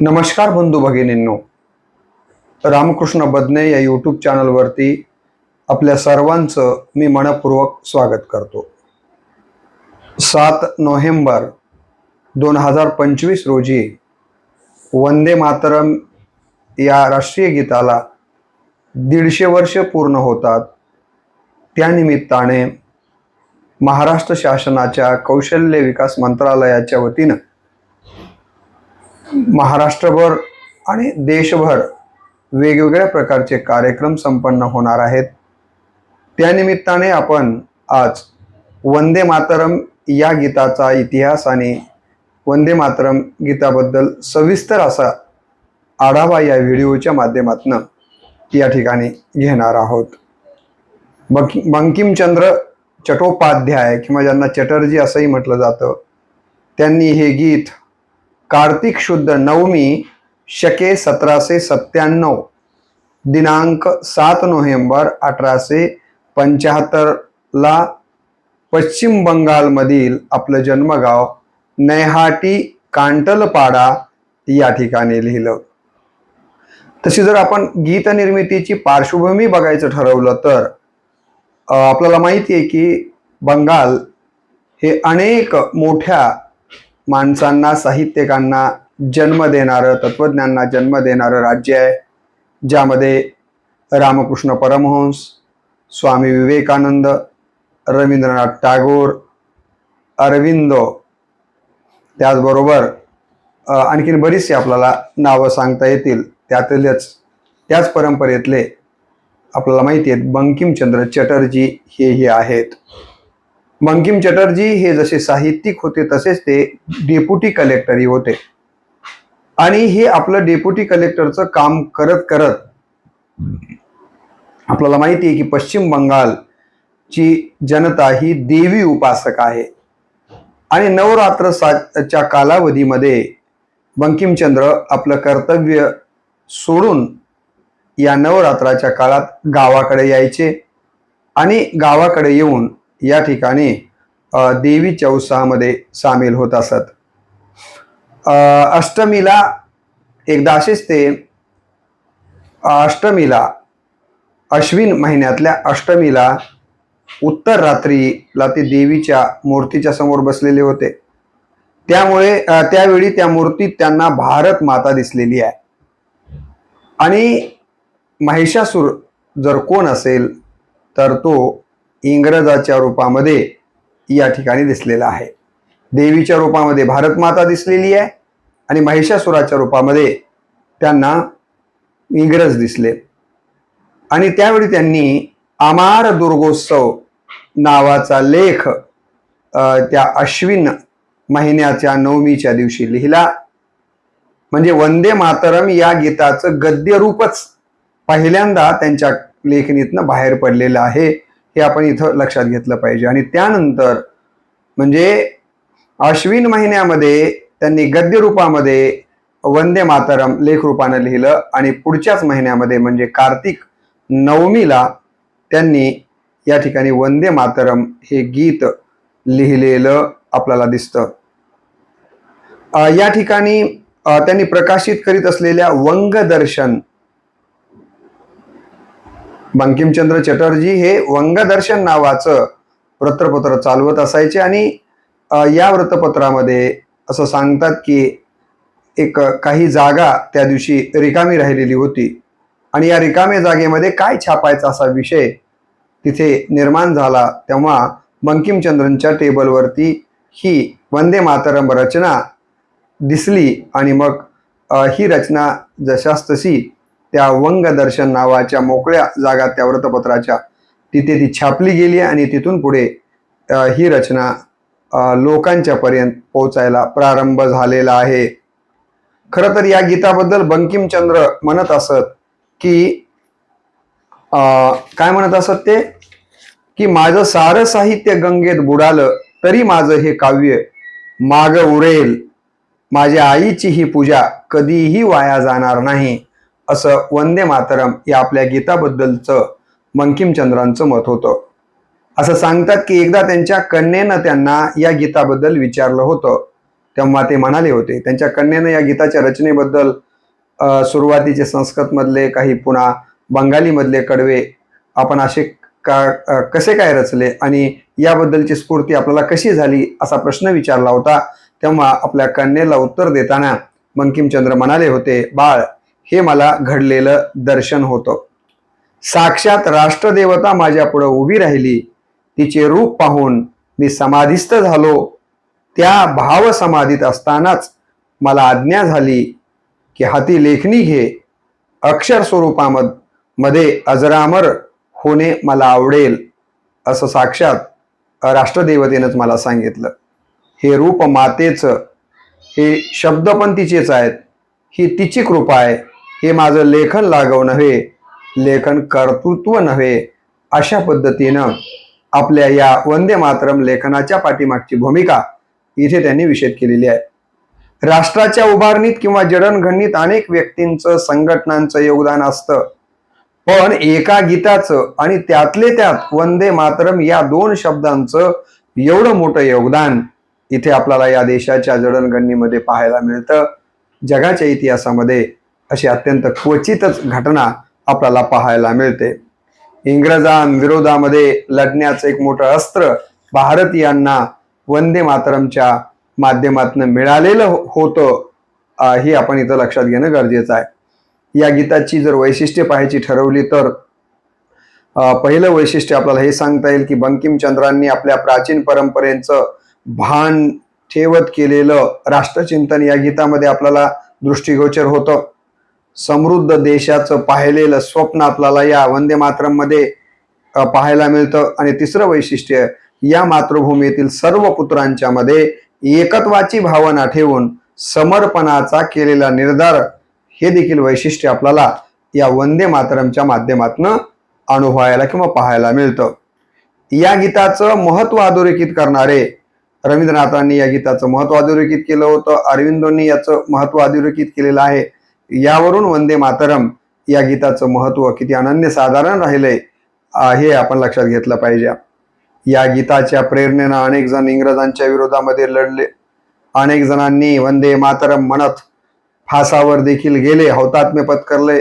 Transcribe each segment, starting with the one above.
नमस्कार बंधू भगिनींनो. रामकृष्ण बदने या यूट्यूब चॅनलवरती आपल्या सर्वांचं मी मनपूर्वक स्वागत करतो. सात नोव्हेंबर दोन हजार पंचवीस रोजी वंदे मातरम या राष्ट्रीय गीताला दीडशे वर्ष पूर्ण होतात. त्यानिमित्ताने महाराष्ट्र शासनाच्या कौशल्य विकास मंत्रालयाच्या वतीनं महाराष्ट्रभर आणि देशभर वेगवेगळ्या प्रकारचे कार्यक्रम संपन्न होणार आहेत. त्यानिमित्ताने आपण आज वंदे मातरम या गीताचा इतिहास आणि वंदे मातरम गीताबद्दल सविस्तर असा आढावा या व्हिडिओच्या माध्यमातून या ठिकाणी घेणार आहोत. बंकिमचंद्र चटोपाध्याय किंवा ज्यांना चटर्जी असंही म्हटलं जातं त्यांनी हे गीत कार्तिक शुद्ध नवमी शके सतराशे सत्त्याण्णव दिनांक सात नोव्हेंबर अठराशे पंच्याहत्तरला पश्चिम बंगालमधील आपलं जन्मगाव नैहाटी कांटलपाडा या ठिकाणी लिहिलं. तशी जर आपण गीतनिर्मितीची पार्श्वभूमी बघायचं ठरवलं तर आपल्याला माहिती आहे की बंगाल हे अनेक मोठ्या माणसांना साहित्यिकांना जन्म देणारं तत्वज्ञांना जन्म देणारं राज्य आहे ज्यामध्ये रामकृष्ण परमहंस स्वामी विवेकानंद रवींद्रनाथ टागोर अरविंदो त्याचबरोबर आणखीन बरीचशी आपल्याला नावं सांगता येतील. त्यातीलच त्याच परंपरेतले आपल्याला माहिती आहेत बंकिमचंद्र चटर्जी हेही आहेत. बंकिम चटर्जी हे जसे साहित्यिक होते तसेच ते डेप्युटी कलेक्टरही होते. आणि हे आपलं डेप्युटी कलेक्टरचं काम करत करत आपल्याला माहिती आहे की पश्चिम बंगालची जनता ही देवी उपासक आहे. आणि नवरात्र च्या कालावधीमध्ये बंकिमचंद्र आपलं कर्तव्य सोडून या नवरात्राच्या काळात गावाकडे यायचे आणि गावाकडे येऊन या ठिकाणी देवी देवीच्या उत्साहामध्ये सामील होत असत. अष्टमीला एकदा असेच ते अष्टमीला अश्विन महिन्यातल्या अष्टमीला उत्तर रात्रीला ते देवीच्या मूर्तीच्या समोर बसलेले होते. त्यामुळे त्यावेळी त्या मूर्तीत त्यांना भारत माता दिसलेली आहे. आणि महिषासूर जर कोण असेल तर तो इंग्रजाच्या रूपामध्ये या ठिकाणी दिसलेला आहे. देवीच्या रूपामध्ये भारतमाता दिसलेली आहे आणि महिषासुराच्या रूपामध्ये त्यांना इंग्रज दिसले. आणि त्यावेळी त्यांनी अमार दुर्गोत्सव नावाचा लेख त्या अश्विन महिन्याच्या नवमीच्या दिवशी लिहिला. म्हणजे वंदे मातरम या गीताचं गद्यरूपच पहिल्यांदा त्यांच्या लेखणीतनं बाहेर पडलेलं आहे. हे आपण इथं लक्षात घेतलं पाहिजे. आणि त्यानंतर म्हणजे अश्विन महिन्यामध्ये त्यांनी गद्य रूपामध्ये वंदे मातरम लेख रूपानं लिहिलं आणि पुढच्याच महिन्यामध्ये म्हणजे कार्तिक नवमीला त्यांनी या ठिकाणी वंदे मातरम हे गीत लिहिलेलं आपल्याला दिसतं. या ठिकाणी त्यांनी प्रकाशित करीत असलेल्या वंगदर्शन बंकिमचंद्र चटर्जी हे वंगदर्शन नावाचं वृत्तपत्र चालवत असायचे आणि या वृत्तपत्रामध्ये असं सांगतात की एक काही जागा त्या दिवशी रिकामी राहिलेली होती. आणि या रिकाम्या जागेमध्ये काय छापायचा असा विषय तिथे निर्माण झाला तेव्हा बंकिमचंद्रांच्या टेबलवरती ही वंदे मातरम रचना दिसली आणि मग ही रचना जशास तशी त्या वंगदर्शन नावाच्या मोकळ्या जागा त्या वृत्तपत्राच्या तिथे ती छापली गेली आणि तिथून पुढे ही रचना लोकांच्या पर्यंत पोहोचायला प्रारंभ झालेला आहे. खरं तर या गीताबद्दल बंकिमचंद्र म्हणत असत की काय म्हणत असत ते? की माझं सारं साहित्य गंगेत बुडालं तरी माझं हे काव्य माग उरेल. माझ्या आईची ही पूजा कधीही वाया जाणार नाही. असं वंदे मातरम या आपल्या गीताबद्दलचं बंकिमचंद्रांचं मत होतं. असं सांगतात की एकदा त्यांच्या कन्येनं त्यांना या गीताबद्दल विचारलं होतं. तेव्हा ते म्हणाले होते त्यांच्या कन्येनं या गीताच्या रचनेबद्दल सुरुवातीचे संस्कृतमधले काही पुन्हा बंगालीमधले कडवे आपण असे का कसे काय रचले आणि याबद्दलची स्फूर्ती आपल्याला कशी झाली असा प्रश्न विचारला होता. तेव्हा आपल्या कन्येला उत्तर देताना बंकिमचंद्र म्हणाले होते बाळ हे मला घडलेलं दर्शन होतं. साक्षात राष्ट्रदेवता माझ्या पुढे उभी राहिली. तिचे रूप पाहून मी समाधिस्थ झालो. त्या भाव समाधीत असतानाच मला आज्ञा झाली की हाती लेखणी घे. अक्षर स्वरूपामधमध्ये अजरामर होणे मला आवडेल असं साक्षात राष्ट्रदेवतेनंच मला सांगितलं. हे रूप मातेचं हे शब्द पण तिचेच आहेत. ही तिची कृपा आहे. हे माझं लेखन लागव नव्हे लेखन कर्तृत्व नव्हे अशा पद्धतीनं आपल्या या वंदे मातरम लेखनाच्या पाठीमागची भूमिका इथे त्यांनी विषेद केलेली आहे. राष्ट्राच्या उभारणीत किंवा जडणघडणीत अनेक व्यक्तींचं संघटनांचं योगदान असतं. पण एका गीताचं आणि त्यातले त्यात वंदे मातरम या दोन शब्दांचं एवढं मोठं योगदान इथे आपल्याला या देशाच्या जडणघडणीमध्ये पाहायला मिळतं. जगाच्या इतिहासामध्ये अशी अत्यंत क्वचितच घटना आपल्याला पाहायला मिळते. इंग्रजांविरोधामध्ये लढण्याचं एक मोठं अस्त्र भारतीयांना वंदे मातरमच्या माध्यमातून मिळालेलं हो- होतं ही हे आपण इथं लक्षात घेणं गरजेचं आहे. या गीताची जर वैशिष्ट्ये पाहायची ठरवली तर पहिलं वैशिष्ट्य आपल्याला हे सांगता येईल की बंकिमचंद्रांनी आपल्या प्राचीन परंपरेचं भान ठेवत केलेलं राष्ट्रचिंतन या गीतामध्ये आपल्याला दृष्टिगोचर होतं. समृद्ध देशाचं पाहिलेलं स्वप्न आपल्याला या वंदे मातरममध्ये पाहायला मिळतं. आणि तिसरं वैशिष्ट्य या मातृभूमीतील सर्व पुत्रांच्या मध्ये एकत्वाची भावना ठेवून समर्पणाचा केलेला निर्धार हे देखील वैशिष्ट्य आपल्याला या वंदे मातरमच्या माध्यमातून अनुभवायला किंवा पाहायला मिळतं. या गीताचं महत्त्व अधोरेखित करणारे रवींद्रनाथांनी या गीताचं महत्त्व अधोरेखित केलं होतं. अरविंदोंनी याचं महत्त्व अधोरेखित केलेलं आहे. यावरून वंदे मातरम या गीताचं महत्त्व किती अनन्यसाधारण राहिलंय हे आपण लक्षात घेतलं पाहिजे. या गीताच्या प्रेरणेनं अनेक जण इंग्रजांच्या विरोधामध्ये लढले. अनेक जणांनी वंदे मातरम म्हणत फासावर देखील गेले हौतात्म्य पत्करले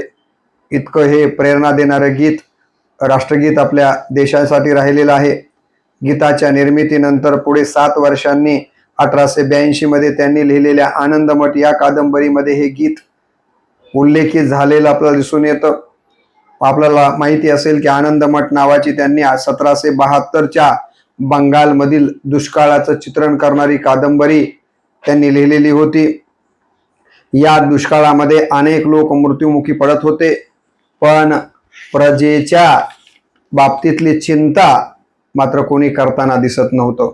इतकं हे प्रेरणा देणारं गीत राष्ट्रगीत आपल्या देशासाठी राहिलेलं आहे. गीताच्या निर्मितीनंतर पुढे सात वर्षांनी अठराशे ब्याऐंशीमध्ये त्यांनी लिहिलेल्या आनंदमठ या कादंबरीमध्ये हे गीत उल्लेखित झालेलं आपल्याला दिसून येतं. आपल्याला माहिती असेल की आनंदमठ नावाची त्यांनी सतराशे बहात्तरच्या बंगालमधील दुष्काळाचं चित्रण करणारी कादंबरी त्यांनी लिहिलेली होती. या दुष्काळामध्ये अनेक लोक मृत्युमुखी पडत होते. पण प्रजेच्या बाबतीतली चिंता मात्र कोणी करताना दिसत नव्हतं.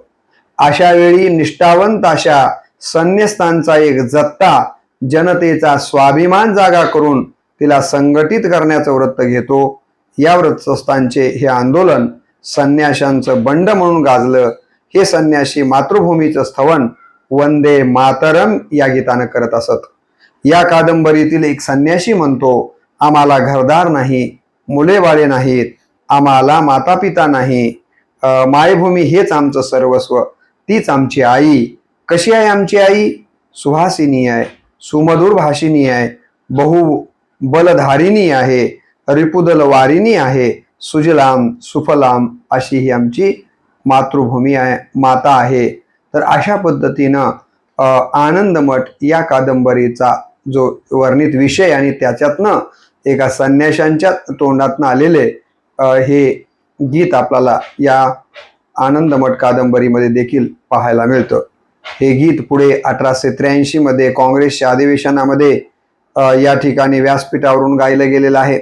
अशा वेळी निष्ठावंत अशा संन्यस्तांचा एक जत्ता जनतेचा स्वाभिमान जागा करून तिला संघटित करण्याचं व्रत घेतो. या व्रतस्थांचे हे आंदोलन संन्याशांचं बंड म्हणून गाजलं. हे संन्याशी मातृभूमीचं स्थवन वंदे मातरम या गीतानं करत असत. या कादंबरीतील एक संन्याशी म्हणतो आम्हाला घरदार नाही मुले बाळे नाहीत आम्हाला माता पिता नाही मायभूमी हेच आमचं सर्वस्व तीच आमची आई. कशी आहे आमची आई? सुहासिनी आहे. सुमधुर भाषिणी आहे बहु बलधारिणी आहे रिपुदल वारिणी आहे सुजलाम सुफलाम अशी ही आमची मातृभूमी आहे माता आहे. तर अशा पद्धतीनं आनंदमठ या कादंबरीचा जो वर्णित विषय आणि त्याच्यातनं एका संन्याशांच्या तोंडातनं आलेले हे गीत आपल्याला या आनंदमठ कादंबरीमध्ये देखील पाहायला मिळतं. हे गीत पुढे अठराशे त्र्याऐंशीमध्ये काँग्रेसच्या अधिवेशनामध्ये या ठिकाणी व्यासपीठावरून गायलं गेलेलं आहे.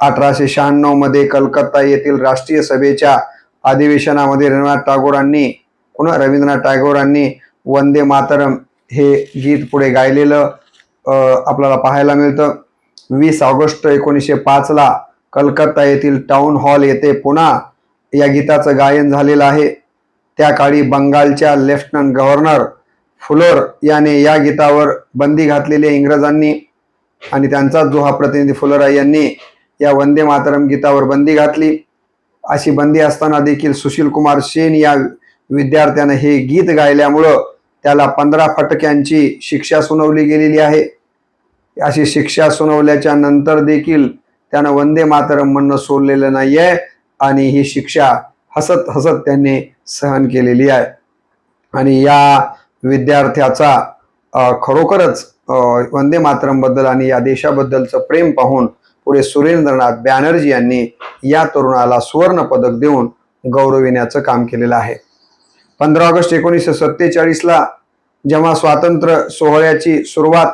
अठराशे शहाण्णवमध्ये कलकत्ता येथील राष्ट्रीय सभेच्या अधिवेशनामध्ये रवींद्रनाथ टागोरांनी पुन्हा रवींद्रनाथ टागोरांनी वंदे मातरम हे गीत पुढे गायलेलं आपल्याला पाहायला मिळतं. वीस ऑगस्ट एकोणीसशे पाचला कलकत्ता येथील टाउन हॉल येथे पुन्हा या गीताचं गायन झालेलं आहे. त्या काळी बंगालच्या लेफ्टनंट गव्हर्नर फुलोर याने या गीतावर बंदी घातलेली इंग्रजांनी. आणि त्यांचाच जो हा प्रतिनिधी फुलोरा यांनी या वंदे मातरम गीतावर बंदी घातली. अशी बंदी असताना देखील सुशील कुमार सेन या विद्यार्थ्यानं हे गीत गायल्यामुळं त्याला पंधरा फटक्यांची शिक्षा सुनावली गेलेली आहे. अशी शिक्षा सुनावल्याच्या नंतर देखील त्यानं वंदे मातरम म्हणणं सोडलेलं आहे आणि ही शिक्षा हसत हसत त्यांनी सहन केलेली आहे. आणि या विद्यार्थ्याचा खरोखरच वंदे मातरमबद्दल आणि या देशाबद्दलचं प्रेम पाहून पुढे सुरेंद्रनाथ बॅनर्जी यांनी या तरुणाला सुवर्ण पदक देऊन गौरविण्याचं काम केलेलं आहे. पंधरा ऑगस्ट एकोणीसशे सत्तेचाळीसला जेव्हा स्वातंत्र्य सोहळ्याची सुरुवात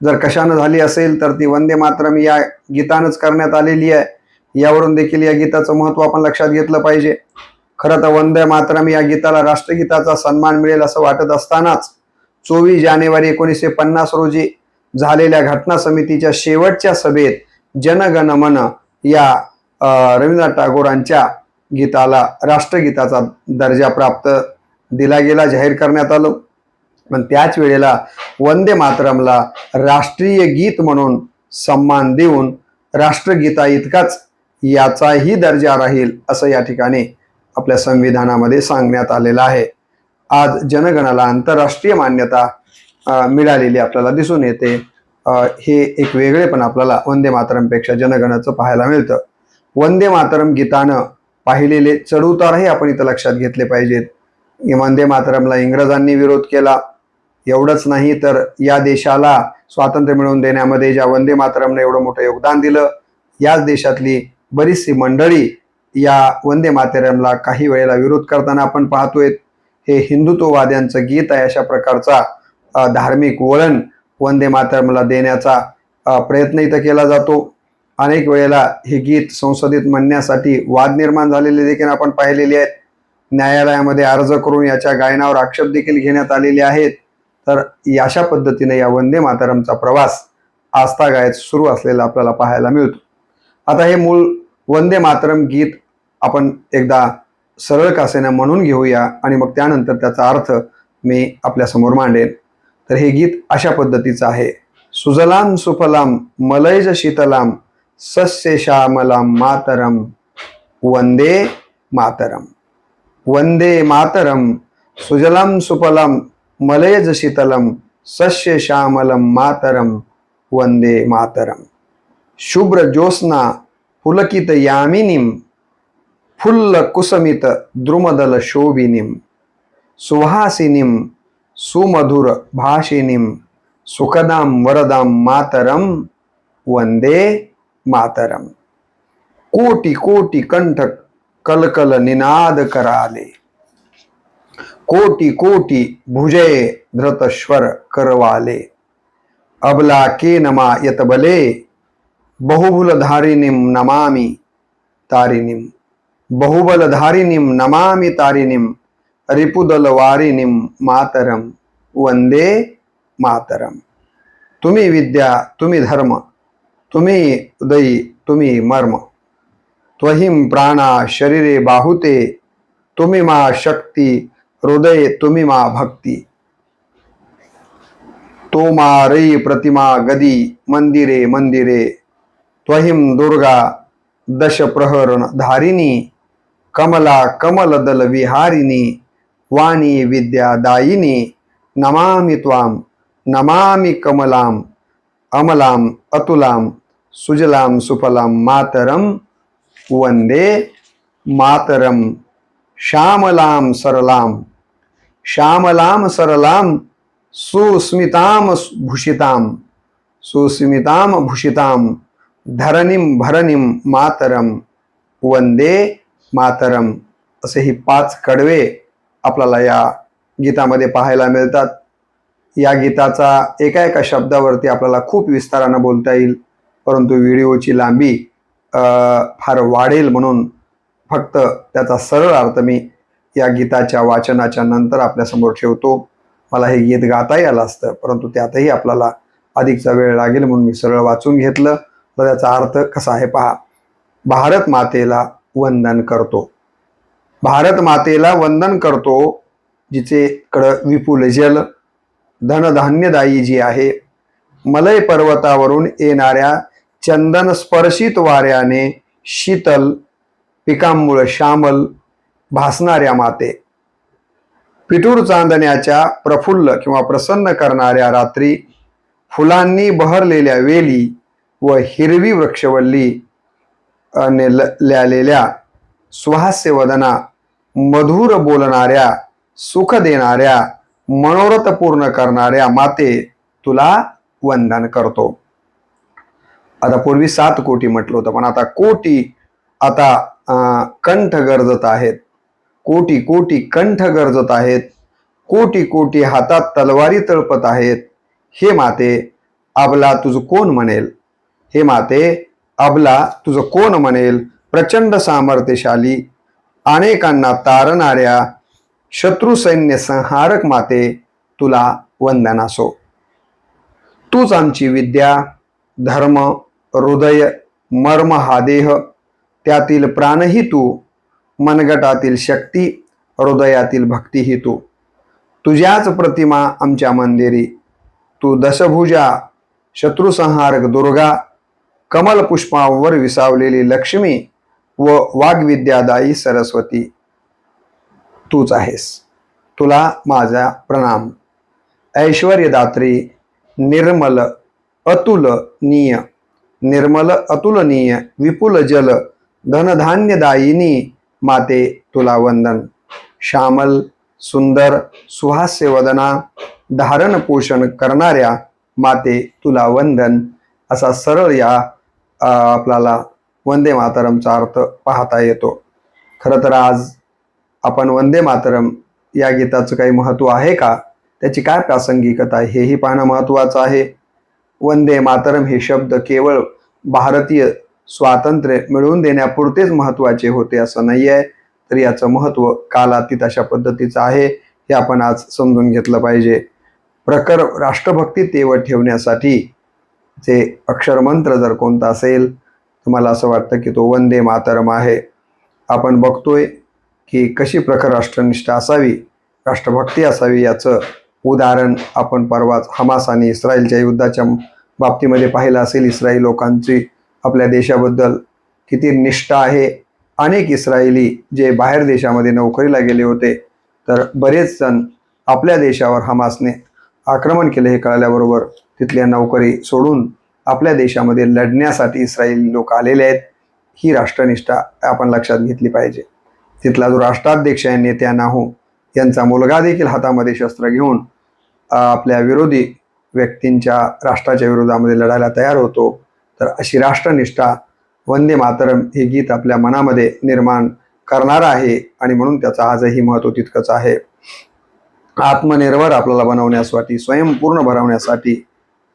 जर कशानं झाली असेल तर ती वंदे मातरम या गीतानंच करण्यात आलेली आहे. यावरून देखील या गीताचं महत्त्व आपण लक्षात घेतलं पाहिजे. खरं तर वंदे मातरम या गीताला राष्ट्रगीताचा सन्मान मिळेल असं वाटत असतानाच चोवीस जानेवारी एकोणीसशे पन्नास रोजी झालेल्या घटना समितीच्या शेवटच्या सभेत जनगण मन या रवींद्रनाथ टागोरांच्या गीताला राष्ट्रगीताचा दर्जा प्राप्त दिला गेला जाहीर करण्यात आलं. पण त्याच वेळेला वंदे मातरमला राष्ट्रीय गीत म्हणून सन्मान देऊन राष्ट्रगीता इतकाच याचाही दर्जा राहील असं या ठिकाणी आपल्या संविधानामध्ये सांगण्यात आलेलं आहे. आज जनगणाला आंतरराष्ट्रीय मान्यता मिळालेली आपल्याला दिसून येते. हे एक वेगळेपण आपल्याला वंदे मातरमपेक्षा जनगणाचं पाहायला मिळतं. वंदे मातरम गीतानं पाहिलेले चढउतारही आपण इथं लक्षात घेतले पाहिजेत. वंदे मातरमला इंग्रजांनी विरोध केला. एवढंच नाही तर या देशाला स्वातंत्र्य मिळवून देण्यामध्ये ज्या वंदे मातरमने एवढं मोठं योगदान दिलं याच देशातली बरीचशी मंडळी या वंदे मातरमला काही वेळेला विरोध करताना आपण पाहतोय हे हिंदुत्ववाद्यांचं गीत आहे अशा प्रकारचा धार्मिक वळण वंदे मातरमला देण्याचा प्रयत्न इथं केला जातो. अनेक वेळेला हे गीत संसदेत म्हणण्यासाठी वाद निर्माण झालेले देखील आपण पाहिलेले आहेत. न्यायालयामध्ये अर्ज करून याच्या गायनावर आक्षेप देखील घेण्यात आलेले आहेत. तर अशा पद्धतीने या वंदे मातरमचा प्रवास आस्था गायत सुरू असलेला आपल्याला पाहायला मिळतो. आता हे मूळ वंदे मातरम गीत आपण एकदा सरळ कासेनं म्हणून घेऊया आणि मग त्यानंतर त्याचा अर्थ मी आपल्यासमोर मांडेन. तर हे गीत अशा पद्धतीचं आहे. सुजलाम सुफलाम मलयज शीतलाम सस्य श्यामलाम मातरम वंदे मातरम. वंदे मातरम सुजलाम सुफलाम मलयज शीतलम सस्य श्यामलम मातरम वंदे मातरम. शुभ्र ज्योत्स्ना पुलकित यामिनीम फुल्ल कुसमित द्रुमदल शोभिनीम सुहासिनीम सुमधुर भाषिनीम सुखदाम वरदाम मातरम वंदे मातरम कोटी कोटी कंठ कलकल निनाद कराले कोटी कोटी भुजय धृतश्वर करवाले अबला के नमा यतबले बहुबुलधारिणीम नमामि बहुबलधारिणीं बहुबलधारिणीम नमामि तारिणीम रिपुदलवारिणीम मातरम वंदे मातरम. तुम्ही विद्या तुम्ही धर्म तुम्ही उदयी तुम्ही मर्म. त्वहिम प्राणा शरीरे बाहुते तुम्ही मा शक्ती हृदय तुम्ही मा भक्ती. तो मा रई प्रतिमा गदी मंदिरे मंदिरे. त्वहिम दुर्गा दश धारिणी कमला कमलदल विहारिणी वाणी विद्यादायिनी नमामि त्वाम नमामि कमलाम अमलाम अतुलाम सुजलाम सुफलाम मातरम वंदे मातरम श्यामलाम सरलाम श्यामलाम सरलाम सुस्मिताम भूषिताम सुस्मिताम भूषिताम धरणीम भरणीम मातरम वंदे मातरम असे ही पाच कडवे आपल्याला या गीतामध्ये पाहायला मिळतात. या गीताचा एका एका शब्दावरती आपल्याला खूप विस्तारानं बोलता येईल. परंतु व्हिडिओची लांबी फार वाढेल म्हणून फक्त त्याचा सरळ अर्थ मी या गीताच्या वाचनाच्या नंतर आपल्यासमोर ठेवतो. मला हे गीत गाताही आलं असतं परंतु त्यातही आपल्याला अधिकचा वेळ लागेल म्हणून मी सरळ वाचून घेतलं. तर त्याचा अर्थ कसा आहे पहा. भारत मातेला वंदन करतो. भारत मातेला वंदन करतो जिचे कडं विपुल जल. धनधान्यदायी जी आहे मलय पर्वतावरून येणाऱ्या चंदन स्पर्शित वाऱ्याने शीतल पिकांमुळं श्यामल भासणाऱ्या माते. पिटूर चांदण्याच्या प्रफुल्ल किंवा प्रसन्न करणाऱ्या रात्री फुलांनी बहरलेल्या वेली व हिरवी वृक्षवल्ली अ, ने ल- ल्यालेल्या वदना मधुर बोलणाऱ्या सुख देणाऱ्या मनोरथ पूर्ण करणाऱ्या माते तुला वंदन करतो. आता पूर्वी सात कोटी म्हटलं होतं पण आता कोटी आता कंठ गरजत आहेत. कोटी कोटी कंठ गरजत आहेत. कोटी कोटी हातात तलवारी तळपत आहेत. हे माते आपला तुझ कोण म्हणेल? हे माते अबला तुझं कोण म्हणेल? प्रचंड सामर्थ्यशाली अनेकांना तारणाऱ्या शत्रू सैन्य संहारक माते तुला वंदन असो. तूच आमची विद्या धर्म हृदय मर्म हा देह त्यातील प्राणही तू मनगटातील शक्ती हृदयातील भक्तीही तू. तुझ्याच प्रतिमा आमच्या मंदिरी तू दशभुजा शत्रुसंहारक दुर्गा कमल पुष्पावर विसावलेली लक्ष्मी व वाग्विद्यादायी सरस्वती. तूच आहेस. तुला माझा प्रणाम. ऐश्वर्यदात्री निर्मल अतुलनीय. निर्मल अतुलनीय विपुल जल धनधान्यदायिनी माते तुला वंदन. श्यामल सुंदर सुहास्य वदना धारण पोषण करणाऱ्या माते तुला वंदन. असा सरळ या आपल्याला वंदे मातरमचा अर्थ पाहता येतो. खरं तर आज आपण वंदे मातरम या गीताचं काही महत्त्व आहे का? त्याची काय प्रासंगिकता आहे? हेही पाहणं महत्त्वाचं आहे. वंदे मातरम हे शब्द केवळ भारतीय स्वातंत्र्य मिळवून देण्यापुरतेच महत्त्वाचे होते असं नाही आहे. तर याचं महत्त्व कालातीत अशा पद्धतीचं आहे हे आपण आज समजून घेतलं पाहिजे. प्रकर राष्ट्रभक्ती तेवत ठेवण्यासाठी जे अक्षरमंत्र जर कोणता असेल तुम्हाला असं वाटतं की तो वंदे मातरम आहे. आपण बघतोय की कशी प्रखर राष्ट्रनिष्ठा असावी राष्ट्रभक्ती असावी याचं उदाहरण आपण परवाच हमास आणि इस्रायलच्या युद्धाच्या बाबतीमध्ये पाहिलं असेल. इस्रायल लोकांची आपल्या देशाबद्दल किती निष्ठा आहे. अनेक इस्रायली जे बाहेर देशामध्ये नोकरीला गेले होते तर बरेच जण आपल्या देशावर हमासने आक्रमण केले हे कळल्याबरोबर तिथल्या नोकरी सोडून आपल्या देशामध्ये लढण्यासाठी इस्रायली लोक आलेले आहेत ही राष्ट्रनिष्ठा आपण लक्षात घेतली पाहिजे. तिथला जो राष्ट्राध्यक्ष आहे नेत्यानाहू यांचा मुलगा देखील हातामध्ये शस्त्र घेऊन आपल्या विरोधी व्यक्तींच्या राष्ट्राच्या विरोधामध्ये लढायला तयार होतो. तर अशी राष्ट्रनिष्ठा वंदे मातरम हे गीत आपल्या मनामध्ये निर्माण करणार आहे आणि म्हणून त्याचं आजही महत्त्व तितकंच आहे. आत्मनिर्भर आपल्याला बनवण्यासाठी स्वयंपूर्ण भरवण्यासाठी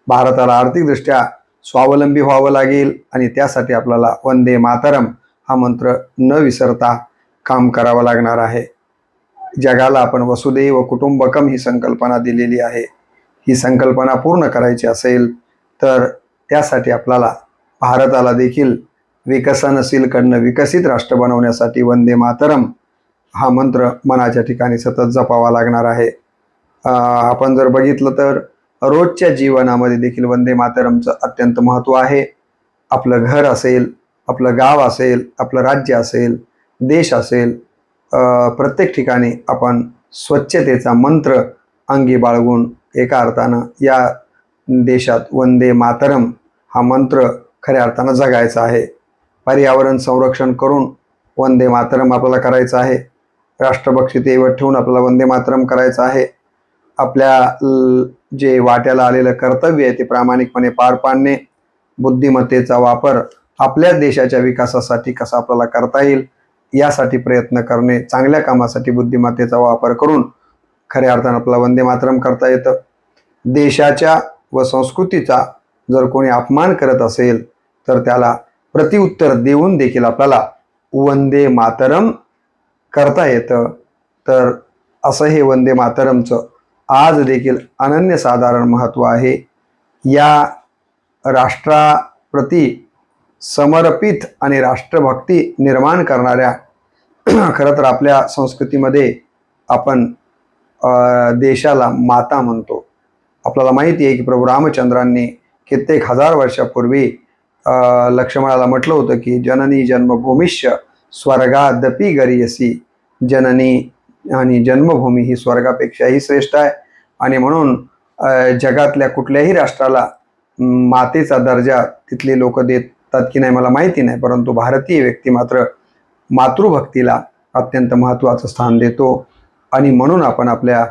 भारताला आर्थिकदृष्ट्या स्वावलंबी व्हावं लागेल आणि त्यासाठी आपल्याला वंदे मातरम हा मंत्र न विसरता काम करावं लागणार आहे. जगाला आपण वसुदैव कुटुंबकम ही संकल्पना दिलेली आहे. ही संकल्पना पूर्ण करायची असेल तर त्यासाठी आपल्याला भारताला देखील विकसनशीलकडनं विकसित राष्ट्र बनवण्यासाठी वंदे मातरम हा मंत्र मनाच्या ठिकाणी सतत जपावा लागणार आहे. आपण जर बघितलं तर रोजच्या जीवनामध्ये देखील वंदे मातरमचं अत्यंत महत्त्व आहे. आपलं घर असेल आपलं गाव असेल आपलं राज्य असेल देश असेल प्रत्येक ठिकाणी आपण स्वच्छतेचा मंत्र अंगी बाळगून एका अर्थानं या देशात वंदे मातरम हा मंत्र खऱ्या अर्थानं जगायचा आहे. पर्यावरण संरक्षण करून वंदे मातरम आपल्याला करायचं आहे. राष्ट्रभक्ती तेवत ठेवून आपल्याला वंदे मातरम करायचं आहे. आपल्या ल- जे वाट्याला आलेलं कर्तव्य आहे ते प्रामाणिकपणे पार पाडणे बुद्धिमत्तेचा वापर आपल्या देशाच्या विकासासाठी कसा आपल्याला करता येईल यासाठी प्रयत्न करणे चांगल्या कामासाठी बुद्धिमत्तेचा वापर करून खऱ्या अर्थानं आपला वंदे मातरम करता येतं. देशाच्या व संस्कृतीचा जर कोणी अपमान करत असेल तर त्याला प्रतिउत्तर देऊन देखील आपल्याला वंदे मातरम करता येतं. तर असं हे वंदे मातरमचं आज देखील अनन्यसाधारण महत्त्व आहे. या राष्ट्राप्रती समर्पित आणि राष्ट्रभक्ती निर्माण करणाऱ्या खरं तर आपल्या संस्कृतीमध्ये आपण देशाला माता म्हणतो. आपल्याला माहिती आहे की प्रभू रामचंद्रांनी कित्येक हजार वर्षापूर्वी लक्ष्मणाला म्हटलं होतं की जननी जन्मभूमिष्य स्वर्गादपी गरियसी जननी आणि जन्मभूमी ही स्वर्गापेक्षाही श्रेष्ठ आहे. आणि म्हणून जगातल्या कुठल्याही राष्ट्राला मातेचा दर्जा तिथले लोक देतात की नाही मला माहिती नाही परंतु भारतीय व्यक्ती मात्र मातृभक्तीला अत्यंत महत्त्वाचं स्थान देतो. आणि म्हणून आपण आपल्या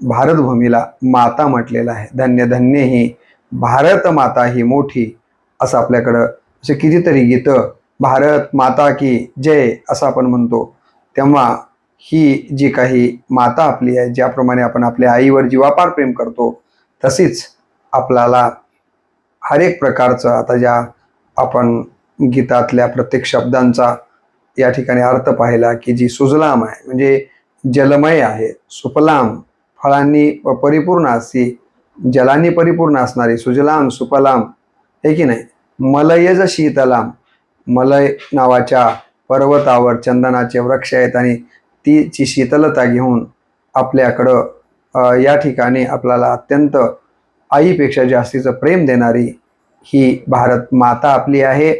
भारतभूमीला माता म्हटलेलं आहे. धन्य धन्य ही भारत माता ही मोठी असं आपल्याकडं असे कितीतरी गीतं भारत माता की जय असं आपण म्हणतो. तेव्हा ही जी काही माता आपली आहे ज्याप्रमाणे आपण आपल्या आईवर जीवापार प्रेम करतो तशीच आपल्याला हर एक प्रकारचं आता ज्या आपण गीतातल्या प्रत्येक शब्दांचा या ठिकाणी अर्थ पाहिला की जी सुजलाम आहे म्हणजे जलमय आहे सुफलाम फळांनी परिपूर्ण असती जलांनी परिपूर्ण असणारी सुजलाम सुफलाम हे की नाही? मलयज शीतलाम मलय नावाच्या पर्वतावर चंदनाचे वृक्ष आहेत आणि तीची शीतलता घेऊन आपल्याकडं या ठिकाणी आपल्याला अत्यंत आईपेक्षा जास्तीचं प्रेम देणारी ही भारत माता आपली आहे.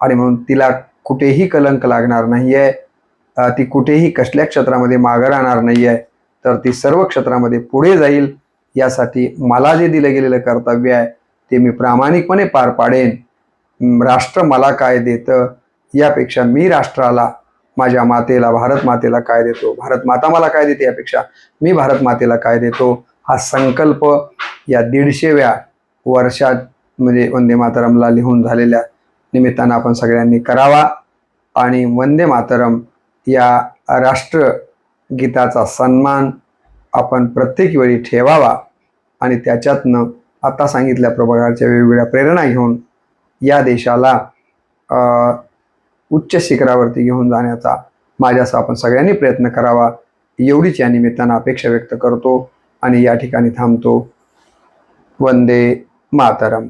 आणि म्हणून तिला कुठेही कलंक लागणार नाही आहे ती कुठेही कसल्या क्षेत्रामध्ये मागं राहणार नाही आहे तर ती सर्व क्षेत्रामध्ये पुढे जाईल यासाठी मला जे दिलं गेलेलं कर्तव्य आहे ते मी प्रामाणिकपणे पार पाडेन. राष्ट्र मला काय देतं यापेक्षा मी राष्ट्राला माझ्या मातेला भारत मातेला काय देतो? भारत माता मला काय देते यापेक्षा? मी भारत मातेला काय देतो? हा संकल्प या दीडशेव्या वर्षात म्हणजे वंदे मातरमला लिहून झालेल्या निमित्तानं आपण सगळ्यांनी करावा आणि वंदे मातरम या राष्ट्रगीताचा सन्मान आपण प्रत्येक वेळी ठेवावा आणि त्याच्यातनं आता सांगितल्या प्रभागाच्या वेगवेगळ्या प्रेरणा घेऊन या देशाला उच्च शिखरावरती घेऊन जाण्याचा माझ्यासह आपण सगळ्यांनी प्रयत्न करावा एवढीच या निमित्तानं अपेक्षा व्यक्त करतो आणि या ठिकाणी थांबतो. वंदे मातरम.